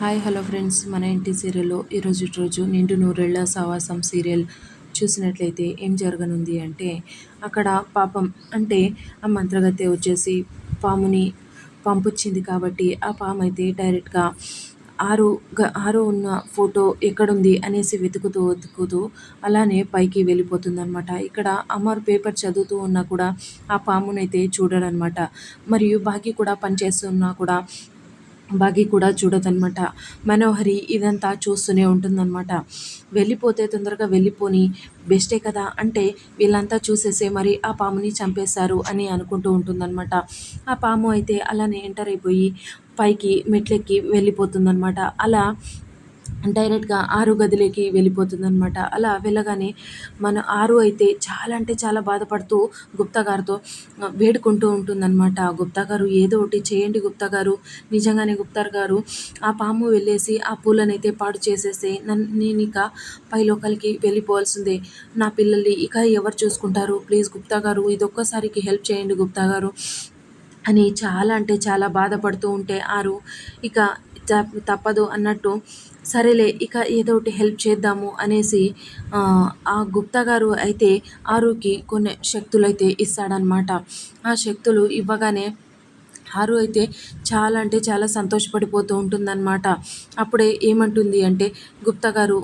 Hi hello friends. మన ఇంటి సీరియల్లో ఈరోజు రోజు నిండు నూరేళ్ళ సావాసం సీరియల్ చూసినట్లయితే ఏం జరగనుంది అంటే అక్కడ పాపం అంటే ఆ మంత్రగత్తె వచ్చేసి పాముని పంపించింది కాబట్టి ఆ పాము అయితే డైరెక్ట్గా ఆరు ఆరు ఉన్న ఫోటో ఎక్కడుంది అనేసి వెతుకుతూ వెతుకుతూ అలానే పైకి వెళ్ళిపోతుందనమాట ఇక్కడ అమర్ పేపర్ చదువుతూ ఉన్నా కూడా ఆ పామునైతే చూడడనమాట మరియు బాకీ కూడా పనిచేస్తున్నా కూడా బాగి కూడా చూడదనమాట మనోహరి ఇదంతా చూస్తూనే ఉంటుందన్నమాట. వెళ్ళిపోతే తొందరగా వెళ్ళిపోని బెస్టే కదా అంటే వీళ్ళంతా చూసేసే మరి ఆ పాముని చంపేశారు అని అనుకుంటూ ఉంటుందన్నమాట. ఆ పాము అయితే అలానే ఎంటర్ అయిపోయి పైకి మెట్లెక్కి వెళ్ళిపోతుందన్నమాట. అలా డైరెక్ట్గా ఆరు గదిలోకి వెళ్ళిపోతుందనమాట అలా వెళ్ళగానే మన ఆరు అయితే చాలా అంటే చాలా బాధపడుతూ గుప్తా గారితో వేడుకుంటూ ఉంటుందన్నమాట. గుప్తా గారు ఏదో ఒకటి చేయండి గుప్తా గారు. నిజంగానే గుప్తా గారు ఆ పాము వెళ్ళేసి ఆ పూలనైతే పాడు చేసేస్తే నన్ను నేను ఇక పై లోకల్కి వెళ్ళిపోవాల్సిందే. నా పిల్లల్ని ఇక ఎవరు చూసుకుంటారు? ప్లీజ్ గుప్తా గారు ఇది ఒక్కసారికి హెల్ప్ చేయండి గుప్తా గారు. అని చాలా అంటే చాలా బాధపడుతూ ఉంటే ఆరు ఇక తప్పదు అన్నట్టు సరేలే ఇక ఏదో ఒకటి హెల్ప్ చేద్దాము అనేసి ఆ గుప్తా గారు అయితే ఆరుకి కొన్ని శక్తులు అయితే ఇస్తాడనమాట ఆ శక్తులు ఇవ్వగానే ఆరు అయితే చాలా అంటే చాలా సంతోషపడిపోతూ ఉంటుందన్నమాట. అప్పుడే ఏమంటుంది అంటే గుప్తా గారు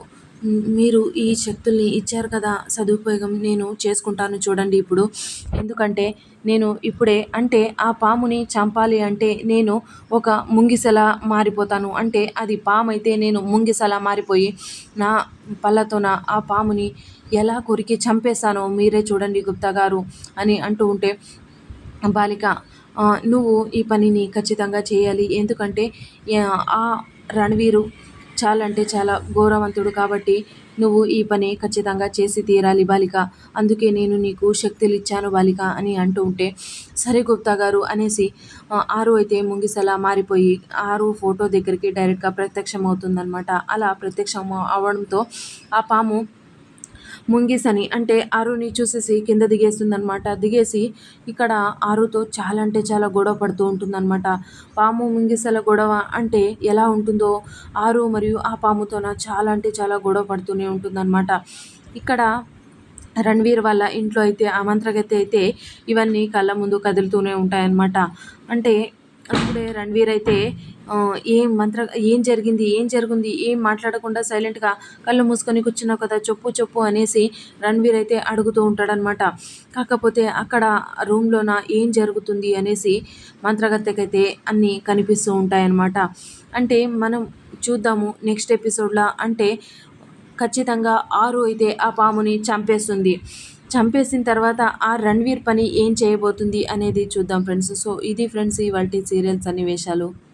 మీరు ఈ శక్తుల్ని ఇచ్చారు కదా సదుపయోగం నేను చేసుకుంటాను చూడండి ఇప్పుడు. ఎందుకంటే నేను ఇప్పుడే అంటే ఆ పాముని చంపాలి అంటే నేను ఒక ముంగిసలా మారిపోతాను. అంటే అది పాము అయితే నేను ముంగిసలా మారిపోయి నా పళ్ళతోన ఆ పాముని ఎలా కొరికి చంపేస్తానో మీరే చూడండి గుప్తా గారు అని అంటూ ఉంటే బాలిక నువ్వు ఈ పనిని ఖచ్చితంగా చేయాలి. ఎందుకంటే ఆ రణవీరు చాలా అంటే చాలా గౌరవంతుడు కాబట్టి నువ్వు ఈ పని ఖచ్చితంగా చేసి తీరాలి బాలిక. అందుకే నేను నీకు శక్తులు ఇచ్చాను బాలిక అని అంటూ ఉంటే సరే గుప్తా గారు అనేసి ఆరు అయితే ముంగిసలా మారిపోయి ఆరు ఫోటో దగ్గరికి డైరెక్ట్గా ప్రత్యక్షం అవుతుందన్నమాట అలా ప్రత్యక్షం అవడంతో ఆ పాము ముంగిసని అంటే ఆరుని చూసేసి కింద దిగేస్తుందనమాట దిగేసి ఇక్కడ ఆరుతో చాలా అంటే చాలా గొడవ పడుతూ ఉంటుందన్నమాట. పాము ముంగిసల గొడవ అంటే ఎలా ఉంటుందో ఆరు మరియు ఆ పాముతోన చాలా అంటే చాలా గొడవ పడుతూనే ఉంటుందన్నమాట. ఇక్కడ రణవీర్ వాళ్ళ ఇంట్లో అయితే ఆ మంత్రగతి అయితే ఇవన్నీ కళ్ళ ముందు కదులుతూనే ఉంటాయన్నమాట. అంటే అప్పుడే రణవీర్ అయితే ఏం మంత్ర ఏం జరిగింది ఏం జరిగింది ఏం మాట్లాడకుండా సైలెంట్గా కళ్ళు మూసుకొని కూర్చున్నావు కదా చెప్పు చెప్పు అనేసి రణవీర్ అయితే అడుగుతూ ఉంటాడనమాట కాకపోతే అక్కడ రూమ్లోన ఏం జరుగుతుంది అనేసి మంత్రగత్తెకైతే అన్నీ కనిపిస్తూ ఉంటాయన్నమాట. అంటే మనం చూద్దాము నెక్స్ట్ ఎపిసోడ్లో అంటే ఖచ్చితంగా ఆరు అయితే ఆ పాముని చంపేస్తుంది. చంపేసిన తర్వాత ఆ రణ్వీర్ పని ఏం చేయబోతుంది అనేది చూద్దాం ఫ్రెండ్స్. సో ఇది ఫ్రెండ్స్ ఇవాళ సీరియల్ సన్నివేశాలు.